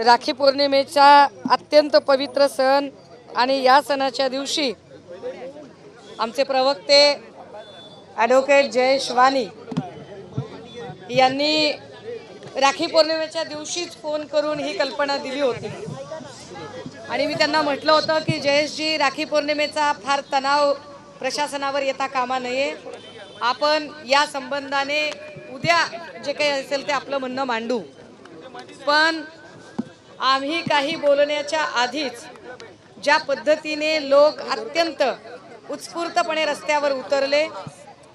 राखी पौर्णिमेचा अत्यंत पवित्र सण आणि या सणाच्या दिवशी आमचे प्रवक्ते ॲडव्होकेट जयेश वाणी यांनी राखी पौर्णिमेच्या दिवशीच फोन करून ही कल्पना दिली होती. आणि मी त्यांना म्हटलं होतं की जयेशजी राखी पौर्णिमेचा फार तणाव प्रशासनावर येता कामा नये. आपण या संबंधाने उद्या जे काही असेल ते आपलं म्हणणं मांडू. पण आम्ही काही बोलण्याच्या आधीच ज्या पद्धतीने लोक अत्यंत उत्स्फूर्तपणे रस्त्यावर उतरले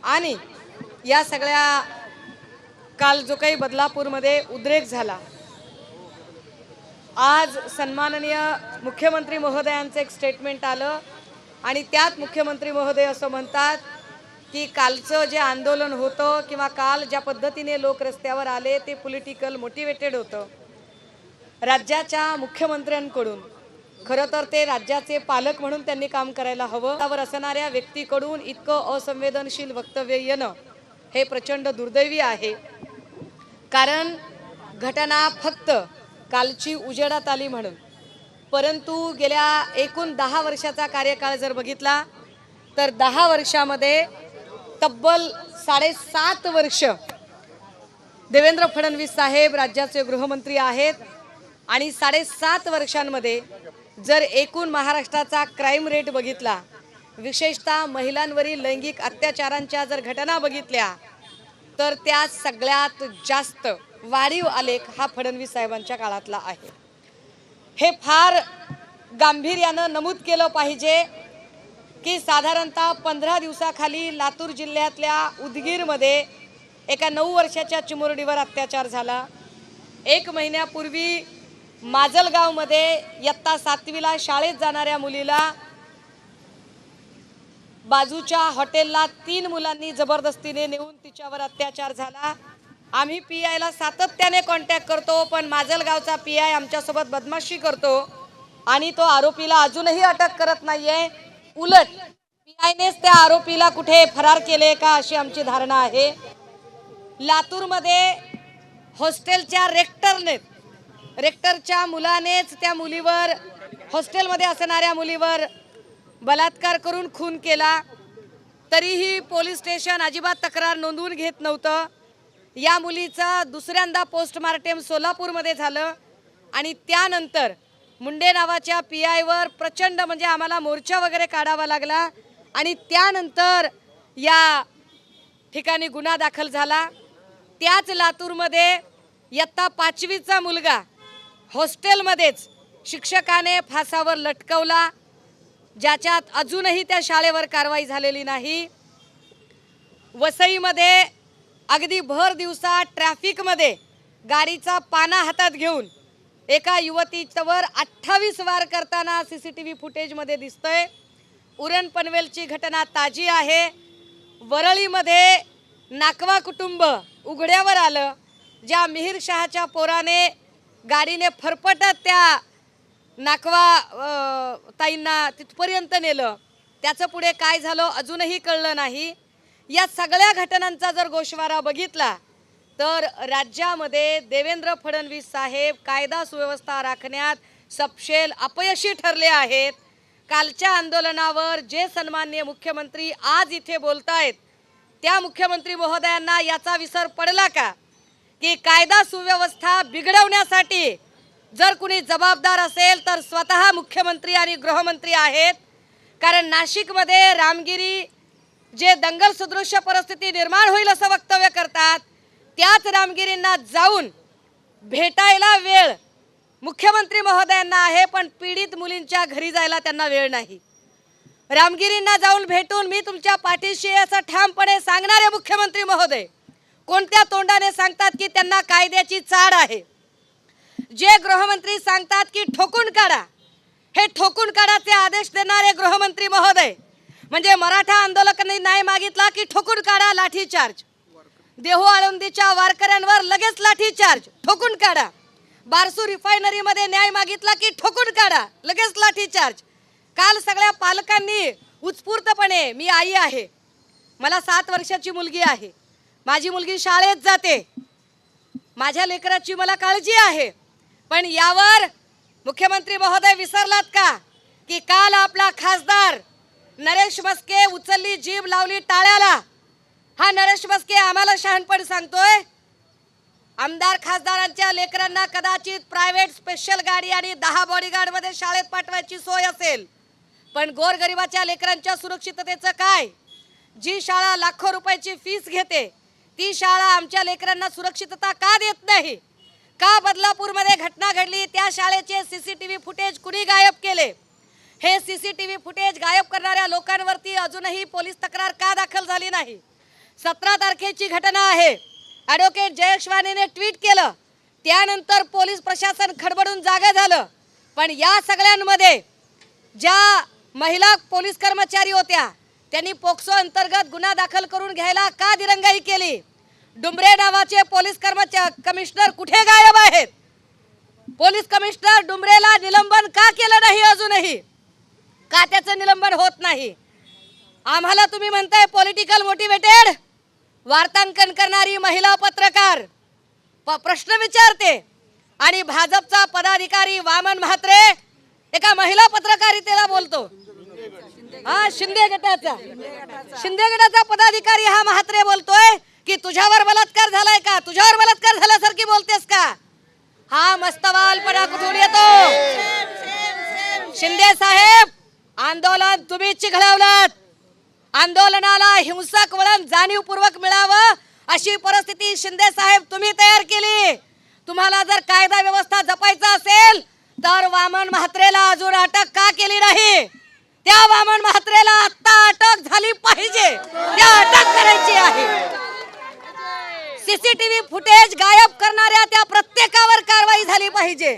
आणि या सगळ्या काल जो काही बदलापूरमध्ये उद्रेक झाला आज सन्माननीय मुख्यमंत्री महोदयांचं एक स्टेटमेंट आलं आणि त्यात मुख्यमंत्री महोदय असं म्हणतात की कालचं जे आंदोलन होतं किंवा काल ज्या पद्धतीने लोक रस्त्यावर आले ते पॉलिटिकल मोटिवेटेड होतं. राज्याच्या मुख्यमंत्र्यांकडून. खरं तर ते राज्याचे पालक म्हणून त्यांनी काम करायला हवं. त्यावर असणाऱ्या व्यक्तीकडून इतकं असंवेदनशील वक्तव्य येणं हे प्रचंड दुर्दैवी आहे. कारण घटना फक्त कालची उजेडात आली म्हणून. परंतु गेल्या एकूण दहा वर्षाचा कार्यकाळ जर बघितला तर दहा वर्षामध्ये तब्बल साडेसात वर्ष देवेंद्र फडणवीस साहेब राज्याचे गृहमंत्री आहेत. आणि साडेसात वर्षांमध्ये जर एकूण महाराष्ट्राचा क्राईम रेट बघितला विशेषतः महिलांवरील लैंगिक अत्याचारांच्या जर घटना बघितल्या तर त्या सगळ्यात जास्त वाढीव आलेख हा फडणवीस साहेबांच्या काळातला आहे. हे फार गांभीर्यानं नमूद केलं पाहिजे की साधारणतः पंधरा दिवसाखाली लातूर जिल्ह्यातल्या उदगीरमध्ये एका नऊ वर्षाच्या चिमुरडीवर अत्याचार झाला. एक महिन्यापूर्वी माजलगावमध्ये इयत्ता सातवीला शाळेत जाणाऱ्या मुलीला बाजूच्या हॉटेलला तीन मुलांनी जबरदस्तीने नेऊन तिच्यावर अत्याचार झाला. आम्ही पी आयला सातत्याने कॉन्टॅक्ट करतो पण माजलगावचा पी आय आमच्यासोबत बदमाशी करतो आणि तो आरोपीला अजूनही अटक करत नाहीये. उलट पी आयनेच त्या आरोपीला कुठे फरार केले का अशी आमची धारणा आहे. लातूरमध्ये हॉस्टेलच्या रेक्टरने रेक्टरच्या मुलानेच त्या मुलीवर हॉस्टेलमध्ये असणाऱ्या मुलीवर बलात्कार करून खून केला. तरीही पोलीस स्टेशन अजिबात तक्रार नोंदवून घेत नव्हतं. या मुलीचं दुसऱ्यांदा पोस्टमार्टेम सोलापूरमध्ये झालं आणि त्यानंतर मुंडे नावाच्या पी आयवर प्रचंड म्हणजे आम्हाला मोर्चा वगैरे काढावा लागला आणि त्यानंतर या ठिकाणी गुन्हा दाखल झाला. त्याच लातूरमध्ये इयत्ता पाचवीचा मुलगा हॉस्टेलमध्येच शिक्षकाने फासावर लटकवला ज्याच्यात अजूनही त्या शाळेवर कारवाई झालेली नाही. वसईमध्ये अगदी भर दिवसा ट्रॅफिकमध्ये गाडीचा पाना हातात घेऊन एका युवतीवर अठ्ठावीस वार करताना सी सी टी व्ही फुटेजमध्ये दिसतंय. उरण पनवेलची घटना ताजी आहे. वरळीमध्ये नाकवा कुटुंब उघड्यावर आलं ज्या मिहीर शहाच्या पोराने गाडीने फरफटत त्या नाकवा ताईंना तिथपर्यंत नेलं. त्याचं पुढे काय झालं अजूनही कळलं नाही. या सगळ्या घटनांचा जर गोषवारा बघितला तर राज्यामध्ये देवेंद्र फडणवीस साहेब कायदा सुव्यवस्था राखण्यात सपशेल अपयशी ठरले आहेत. कालच्या आंदोलनावर जे सन्मान्य मुख्यमंत्री आज इथे बोलतायत त्या मुख्यमंत्री महोदयांना याचा विसर पडला का? की कायदा सुव्यवस्था बिघडवण्यासाठी जर कुणी जबाबदार असेल तर स्वतः मुख्यमंत्री आणि गृहमंत्री आहेत. कारण नाशिकमध्ये रामगिरी जे दंगल सदृश्य परिस्थिती निर्माण होईल असं वक्तव्य करतात त्याच रामगिरींना जाऊन भेटायला वेळ मुख्यमंत्री महोदयांना आहे पण पीडित मुलींच्या घरी जायला त्यांना वेळ नाही. रामगिरींना जाऊन भेटून मी तुमच्या पाठीशी असं ठामपणे सांगणारे मुख्यमंत्री महोदय. कोणत्या तोंडाने सांगतात की त्यांना कायद्याची चाड आहे? जे गृहमंत्री सांगतात की ठोकून काढा. हे ठोकून काढाचे आदेश देणारे गृहमंत्री महोदय म्हणजे मराठा आंदोलकांनी न्याय मागितला की ठोकून काढा लाठीचार्ज देहू आळंदीच्या वारकऱ्यांवर लगेच लाठीचार्ज ठोकून काढा. बारसू रिफायनरीमध्ये न्याय मागितला की ठोकून काढा. लगेच लाठीचार्ज काल सगळ्या पालकांनी उत्स्फूर्तपणे मी आई आहे. मला सात वर्षाची मुलगी आहे. माझी मुलगी शाळेत जाते. माझ्या लेकराची मला काळजी आहे. पण यावर मुख्यमंत्री महोदय विसरलात का? की काल आपला खासदार नरेश मस्के उचलली जीभ लावली टाळ्याला. हा नरेश मस्के आम्हाला शहाणपण सांगतोय. आमदार खासदारांच्या लेकरांना कदाचित प्रायव्हेट स्पेशल गाडी आणि दहा बॉडीगार्डमध्ये शाळेत पाठवायची सोय असेल. पण गोरगरिबाच्या लेकरांच्या सुरक्षिततेचं काय? जी शाळा लाखो रुपयाची फीस घेते ती शाळा आमच्या लेकरांना सुरक्षितता का देत नाही? का बदलापूरमध्ये घटना घडली? त्या शाळेचे C C T V footage कुणी गायब केले? हे C C T V footage गायब करणाऱ्या लोकांवरती अजूनही पोलीस तक्रार का दाखल झाली नाही? सतरा तारखेची घटना आहे. ॲडव्होकेट जयेश वाणीने ट्विट केलं. त्यानंतर पोलीस प्रशासन खडबडून जागं झालं. पण या सगळ्यांमध्ये ज्या महिला पोलीस कर्मचारी होत्या त्यांनी पोक्सो अंतर्गत गुन्हा दाखल करून घ्यायला का दिरंगाई केली? डुमरे नावाचे पोलीस कर्मचारी कमिशनर कुठे गायब आहेत? पोलीस कमिशनर डुमरेला निलंबन का केलं नाही अजूनही? का त्याचं निलंबन होत नाही? आम्हाला तुम्ही म्हणताय पॉलिटिकल मोटिवेटेड वार्तांकन करणारी महिला पत्रकार. प- प्रश्न विचारते. आणि भाजपचा पदाधिकारी वामन म्हात्रे एका महिला पत्रकारितेला बोलतो. हा शिंदे गटाचा. शिंदे गटाचा पदाधिकारी हा म्हात्रे बोलतोय की तुझ्यावर बलात्कार झालाय का? तुझ्यावर बलात्कार झाल्यासारखी बोलतेस का? हा मस्तवालपणा कुठून येतो? शिंदे साहेब आंदोलन तुम्ही चिघळवलं आंदोलनाला हिंसक वळण जाणीवपूर्वक मिळावं अशी परिस्थिती शिंदे साहेब तुम्ही तयार केली. तुम्हाला जर कायदा व्यवस्था जपायचा असेल तर वामन म्हात्रेला अजून अटक का केली नाही? त्या वामन म्हात्रेला आता अटक झाली पाहिजे. त्या अटक करायची आहे. सीसीटीव्ही फुटेज गायब करणाऱ्या त्या प्रत्येकावर कारवाई झाली पाहिजे.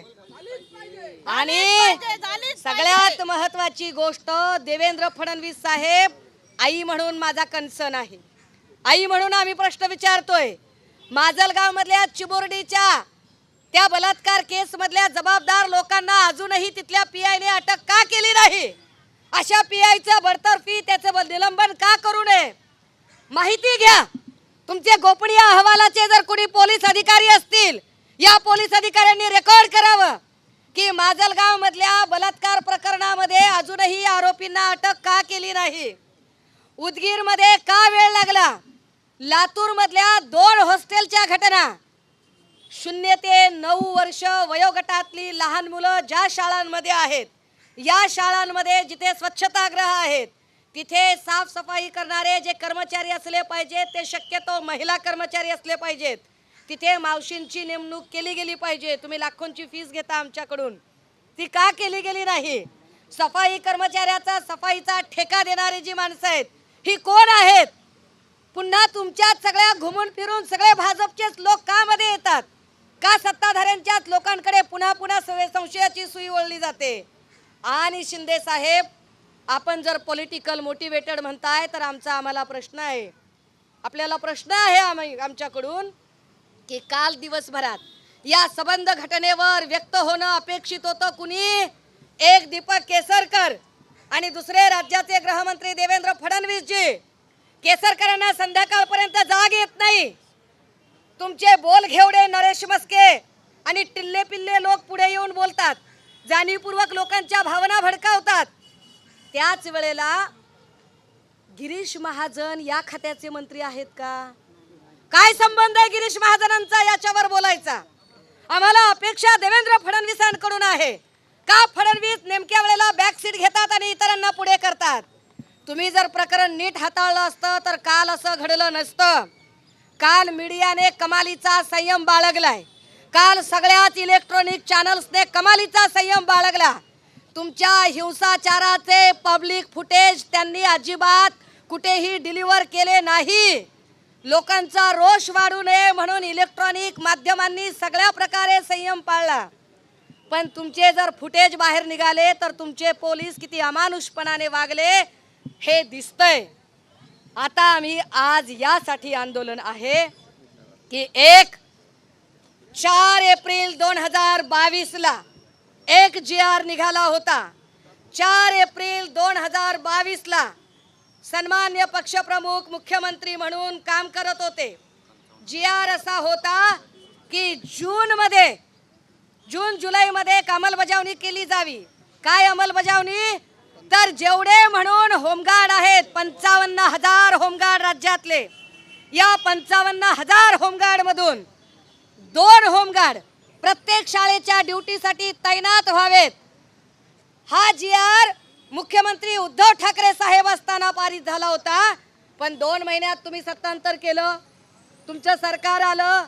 आणि सगळ्यात महत्वाची गोष्ट देवेंद्र फडणवीस साहेब आई म्हणून माझा कन्सर्न आहे. आई म्हणून आम्ही प्रश्न विचारतोय. माजलगाव मधल्या चिबोर्डीच्या त्या बलात्कार केस मधल्या जबाबदार लोकांना अजूनही तिथल्या पीआयने अटक का केली नाही? अशा पीआयचं बडतर्फी त्याचं निलंबन का करू नये? माहिती घ्या. तुमचे गोपनीय अहवालाचे जर कोणी पोलीस अधिकारी असतील या पोलीस अधिकाऱ्यांनी रेकॉर्ड करावं की माजलगाव मधल्या बलात्कार प्रकरणामध्ये अजूनही आरोपींना अटक का केली नाही? उदगीरमध्ये का वेळ लागला? लातूर मधल्या दोन हॉस्टेलच्या घटना. शून्य ते नऊ वर्ष वयोगटातली लहान मुलं ज्या शाळांमध्ये आहेत या शाळांमध्ये जिथे स्वच्छतागृह आहेत तिथे साफसफाई करणारे जे कर्मचारी असले पाहिजेत ते शक्यतो महिला कर्मचारी असले पाहिजेत. तिथे मावशींची नेमणूक केली गेली पाहिजे. तुम्ही लाखोंची फीस घेता आमच्याकडून. ती का केली गेली नाही? सफाई कर्मचाऱ्याचा सफाईचा ठेका देणारी जी माणसं आहेत ही कोण आहेत? पुन्हा तुमच्यात सगळ्या घुमून फिरून सगळे भाजपचेच लोक का मध्ये येतात. का सत्ताधाऱ्यांच्याच लोकांकडे पुन्हा पुन्हा संशयाची सुई ओळली जाते? आणि शिंदे साहेब आपण जर पॉलिटिकल मोटिवेटेड म्हणताय तर आमचा आम्हाला प्रश्न आहे. आपल्याला प्रश्न आहे आम्ही आमच्याकडून की काल दिवसभरात या सबंध घटनेवर व्यक्त होणं अपेक्षित होतं कुणी? एक दीपक केसरकर आणि दुसरे राज्याचे गृहमंत्री देवेंद्र फडणवीसजी. केसरकरांना संध्याकाळपर्यंत जाग येत नाही. तुमचे बोल घेवडे नरेश मस्के आणि टिल्ले पिल्ले लोक पुढे येऊन बोलतात. जाणीवपूर्वक लोकांच्या भावना भडकावतात. त्याच वेळेला गिरीश महाजन या खात्याचे मंत्री आहेत का? काय संबंध आहे गिरीश महाजनांचा याच्यावर बोलायचा? आम्हाला अपेक्षा देवेंद्र फडणवीसांकडून आहे. का फडणवीस नेमक्या वेळेला बॅक सीट घेतात आणि इतरांना पुढे करतात? तुम्ही जर प्रकरण नीट हाताळलं असतं तर काल असं घडलं नसतं. काल मीडियाने कमालीचा संयम बाळगलाय. काल सगळ्याच इलेक्ट्रॉनिक चॅनल्सने कमालीचा संयम बाळगला. तुमच्या हिंसाचाराचे पब्लिक फुटेज त्यांनी अजिबात कुठेही डिलिव्हर केले नाही. लोकांचा रोष वाढू नये म्हणून इलेक्ट्रॉनिक माध्यमांनी सगळ्या प्रकारे संयम पाळला. पण तुमचे जर फुटेज बाहेर निघाले तर तुमचे पोलीस किती अमानुषपणाने वागले हे दिसतंय. आता आम्ही आज यासाठी आंदोलन आहे की एक चार एप्रिल दोन हजार बावीसला एक जी आर निघाला होता. चार एप्रिल दोन हजार बावीसला सन्मान्य पक्षप्रमुख मुख्यमंत्री म्हणून काम करत होते. जी आर असा होता की जूनमध्ये जून जुलैमध्ये एक अंमलबजावणी केली जावी. काय अंमलबजावणी? तर जेवढे म्हणून होमगार्ड आहेत पंचावन्न हजार होमगार्ड राज्यातले. या पंचावन्न हजार होमगार्डमधून दोन होमगार्ड प्रत्येक शाळेच्या ड्युटीसाठी तैनात व्हावेत. हा जी आर मुख्यमंत्री उद्धव ठाकरे साहेब असताना पारित झाला होता पण दोन महिन्यात तुम्ही सत्तांतर केलं. तुमचं सरकार आलं.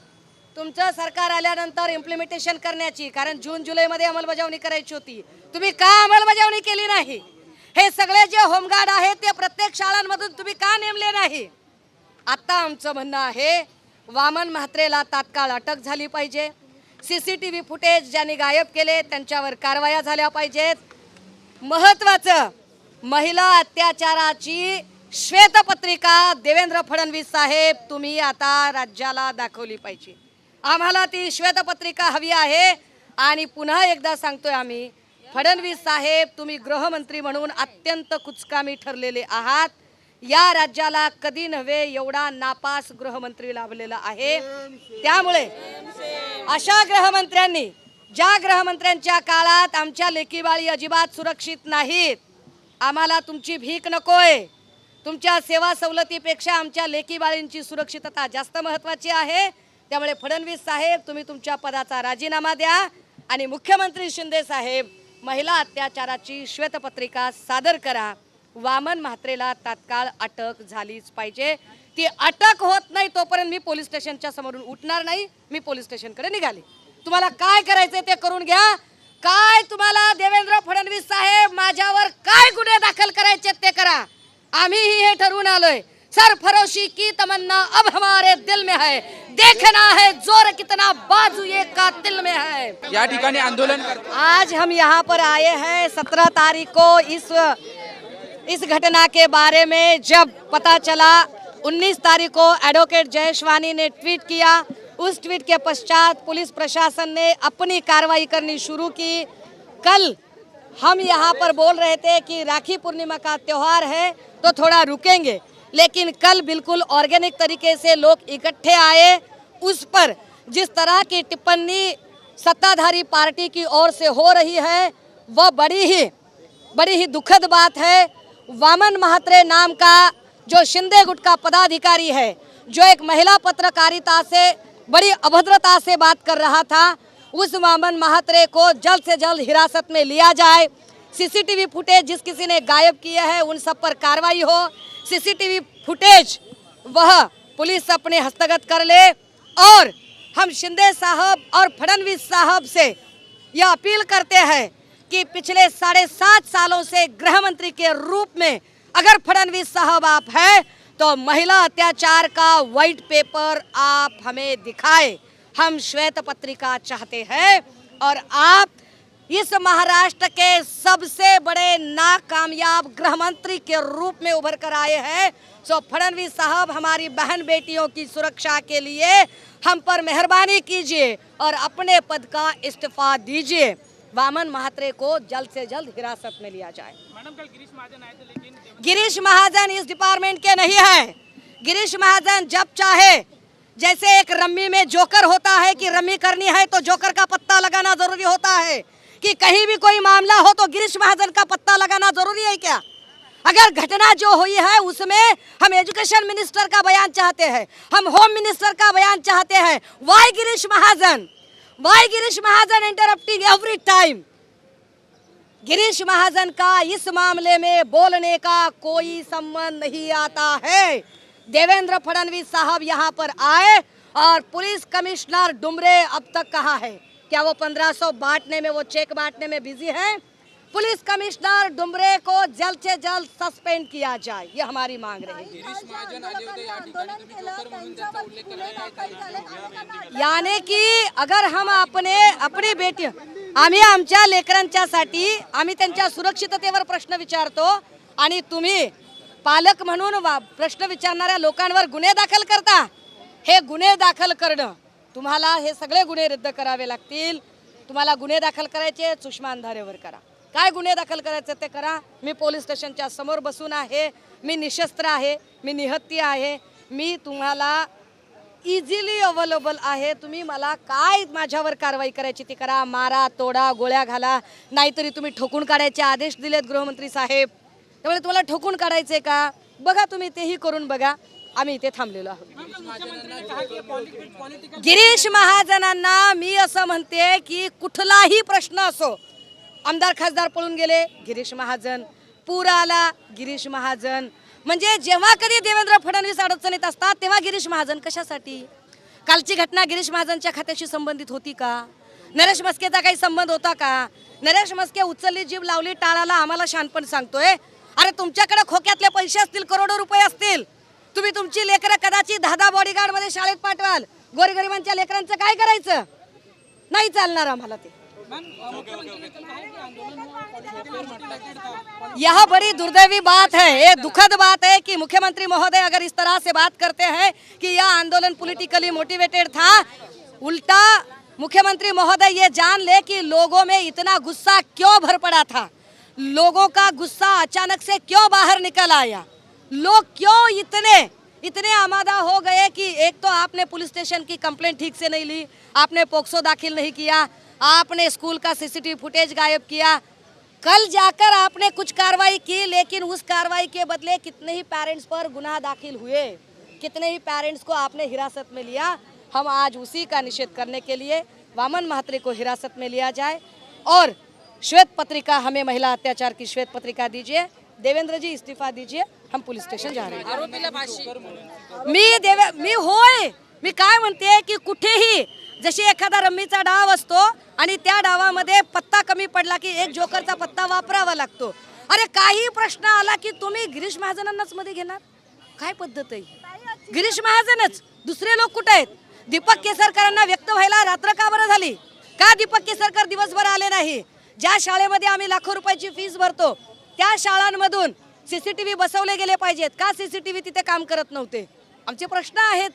तुमचं सरकार आल्यानंतर इम्प्लिमेंटेशन करण्याची कारण जून जुलैमध्ये अंमलबजावणी करायची होती. तुम्ही का अंमलबजावणी केली नाही? हे सगळे जे होमगार्ड आहेत ते प्रत्येक शाळांमधून तुम्ही का नेमले नाही? आत्ता आमचं म्हणणं आहे वामन म्हात्रेला तात्काळ अटक झाली पाहिजे. C C T V footage ज्यांनी गायब केले त्यांच्यावर कारवाया झाल्या पाहिजेत. महत्वाचं महिला अत्याचाराची श्वेतपत्रिका देवेंद्र फडणवीस साहेब तुम्ही आता राज्याला दाखवली पाहिजे. आम्हाला ती श्वेतपत्रिका हवी आहे आणि पुन्हा एकदा सांगतोय आम्ही फडणवीस साहेब तुम्ही गृहमंत्री म्हणून अत्यंत कुचकामी ठरलेले आहात. या राज्याला कधी नव्हे एवढा नापास गृहमंत्री लाभलेला आहे. त्यामुळे अशा गृहमंत्र्यांनी ज्या गृहमंत्र्यांच्या काळात आमच्या लेकीबाळी अजिबात सुरक्षित नाहीत आम्हाला तुमची भीक नकोय. तुमच्या सेवा सवलतीपेक्षा आमच्या लेकीबाळींची सुरक्षितता जास्त महत्वाची आहे. त्यामुळे फडणवीस साहेब तुम्ही तुमच्या पदाचा राजीनामा द्या आणि मुख्यमंत्री शिंदे साहेब महिला अत्याचाराची श्वेतपत्रिका सादर करा. वामन म्हात्रेला तात्काळ अटक झालीच पाहिजे. ती अटक होत नाही तोपर्यंत मी पोलीस स्टेशनच्या समोरून उठणार नाही मी पोलीस स्टेशनकडे निघाले. तुम्हाला काय करायचंय ते करून घ्या. काय तुम्हाला देवेंद्र फडणवीस साहेब माझ्यावर काय गुन्हे दाखल करायचे ते करा. आम्हीही हे ठरवून आलोय. सरफरोशी की तमन्ना अब हमारे दिल में है. देखना है जोर कितना बाजू ये कातिल में है. या ठिकाणी आंदोलन आज हम यहाँ पर आए हैं सत्रह तारीख को इस इस घटना के बारे में जब पता चला 19 तारीख को एडवोकेट जयशवानी ने ट्वीट किया। उस ट्वीट के पश्चात पुलिस प्रशासन ने अपनी कार्रवाई करनी शुरू की। कल हम यहाँ पर बोल रहे थे कि राखी पूर्णिमा का त्यौहार है तो थोड़ा रुकेंगे। लेकिन कल बिल्कुल ऑर्गेनिक तरीके से लोग इकट्ठे आए। उस पर जिस तरह की टिप्पणी सत्ताधारी पार्टी की ओर से हो रही है, वह बड़ी ही बड़ी ही दुखद बात है। वामन महात्रे नाम का जो शिंदे गुट का पदाधिकारी है, जो एक महिला पत्रकारिता से, बड़ी अभद्रता से बात कर रहा था, उस वामन महात्रे को जल्द से जल्द हिरासत में लिया जाए। सीसीटीवी फुटेज जिस किसी ने गायब किया है, उन सब पर कार्रवाई हो। सीसीटीवी फुटेज, वह पुलिस अपने हस्तगत कर ले और हम शिंदे साहब और फडनवीस साहब से यह अपील करते हैं कि पिछले साढ़े सात सालों से गृह मंत्री के रूप में अगर फडणवीस साहब आप हैं तो महिला अत्याचार का व्हाइट पेपर आप हमें दिखाए। हम श्वेत पत्रिका चाहते हैं और आप इस महाराष्ट्र के सबसे बड़े नाकामयाब गृह मंत्री के रूप में उभर कर आए हैं। सो फडणवीस साहब, हमारी बहन बेटियों की सुरक्षा के लिए हम पर मेहरबानी कीजिए और अपने पद का इस्तीफा दीजिए। वामन महात्रे को जल्द से जल्द हिरासत में लिया जाए। मैडम कल गिरीश महाजन आए थे लेकिन गिरीश महाजन इस डिपार्टमेंट के नहीं है। गिरीश महाजन जब चाहे जैसे एक रम्मी में जोकर होता है कि रम्मी करनी है तो जोकर का पत्ता लगाना ज़रूरी होता है। कि कहीं भी कोई मामला हो तो गिरीश महाजन का पत्ता लगाना ज़रूरी है क्या? अगर घटना जो हुई है उसमें हम एजुकेशन मिनिस्टर का बयान चाहते हैं हम होम मिनिस्टर का बयान चाहते हैं why Girish Mahajan? Why Girish Mahajan interrupting every time Girish Mahajan का इस मामले में बोलने का कोई संबंध नहीं आता है। देवेंद्र फडणवीस साहब यहाँ पर आए और पुलिस कमिश्नर डुमरे अब तक कहा है? क्या वो 1500 बांटने में, वो चेक बांटने में बिज़ी है? पुलिस कमिश्नर डुमरे को जल्द से जल्द सस्पेंड किया जाए ये हमारी मांग केला याने की अगर हम अपने अपनी बेटी आम्ही आमच्या लेकरांच्यासाठी आम्ही त्यांच्या सुरक्षिततेवर प्रश्न विचारतो आणि तुम्ही पालक म्हणून प्रश्न विचारणाऱ्या लोकांवर गुन्हे दाखल करता हे गुन्हे दाखल करणं तुम्हाला हे सगळे गुन्हे रद्द करावे लागतील. तुम्हाला गुन्हे दाखल करायचे सुषमा अंधारेवर करा. काय गुन्हे दाखल करायचे ते करा. मी पोलीस स्टेशनच्या समोर बसून आहे. मी निशस्त्र आहे. मी निहत्ती आहे. मी तुम्हाला इझिली अवेलेबल आहे. तुम्ही मला काय माझ्यावर कारवाई करायची ती करा. मारा तोडा गोळ्या घाला. नाहीतरी तुम्ही ठोकून काढायचे आदेश दिलेत गृहमंत्री साहेब. त्यामुळे तुम्हाला ठोकून काढायचे का? बघा तुम्ही तेही करून बघा. आम्ही इथे थांबलेलो आहोत. गिरीश महाजनांना मी असं म्हणते की कुठलाही प्रश्न असो आमदार खासदार पळून गेले. गिरीश महाजन पूर आला. गिरीश महाजन. म्हणजे जेव्हा कधी देवेंद्र फडणवीस अडचणीत असतात तेव्हा गिरीश महाजन कशासाठी? कालची घटना गिरीश महाजनच्या खात्याशी संबंधित होती का? नरेश मस्केचा काही संबंध होता का? नरेश मस्के उचलली जीव लावली टाळाला आम्हाला शानपण सांगतोय. अरे तुमच्याकडे खोक्यातले पैसे असतील करोडो रुपये असतील. तुम्ही तुमची लेकरं कदाचित दहा बॉडीगार्डमध्ये बॉडीगार्डमध्ये शाळेत पाठवाल. गोरगरिबांच्या लेकरांचं काय करायचं? नाही चालणार आम्हाला ते. यह बड़ी दुर्दैवी बात है, ये दुखद बात है कि मुख्यमंत्री महोदय अगर इस तरह से बात करते हैं कि यह आंदोलन पॉलिटिकली मोटिवेटेड था, उल्टा मुख्यमंत्री महोदय ये जान ले कि लोगों में इतना गुस्सा क्यों भर पड़ा था, लोगों का गुस्सा अचानक से क्यों बाहर निकल आया, लोग क्यों इतने इतने आमादा हो गए कि एक तो आपने पुलिस स्टेशन की कंप्लेंट ठीक से नहीं ली, आपने पोक्सो दाखिल नहीं किया आपने स्कूल का सीसीटीवी फुटेज गायब किया। कल जाकर आपने कुछ कार्रवाई की लेकिन उस कार्रवाई के बदले कितने ही पेरेंट्स पर गुनाह दाखिल हुए कितने ही पेरेंट्स को आपने हिरासत में लिया हम आज उसी का निषेध करने के लिए वामन महात्रे को हिरासत में लिया जाए। और श्वेत पत्रिका हमें महिला अत्याचार की श्वेत पत्रिका दीजिए देवेंद्र जी इस्तीफा दीजिए हम पुलिस स्टेशन जा रहे हैं। मी देवे मी होय मी काय म्हणते की कुठेही जशी एखादा रम्मीचा डाव असतो आणि त्या डावामध्ये पत्ता कमी पडला की एक जोकरचा पत्ता वापरावा लागतो. अरे काही प्रश्न आला की तुम्ही गिरीश महाजनांनाच मध्ये घेणार? काय पद्धत आहे गिरीश महाजनच. दुसरे लोक कुठे आहेत? दीपक केसरकरांना व्यक्त व्हायला रात्र का बरं झाली? का दीपक केसरकर दिवसभर आले नाही? ज्या शाळेमध्ये आम्ही लाखो रुपयाची फीस भरतो त्या शाळांमधून सीसीटीव्ही बसवले गेले पाहिजेत. का सीसीटीव्ही तिथे काम करत नव्हते? आमचे प्रश्न आहेत.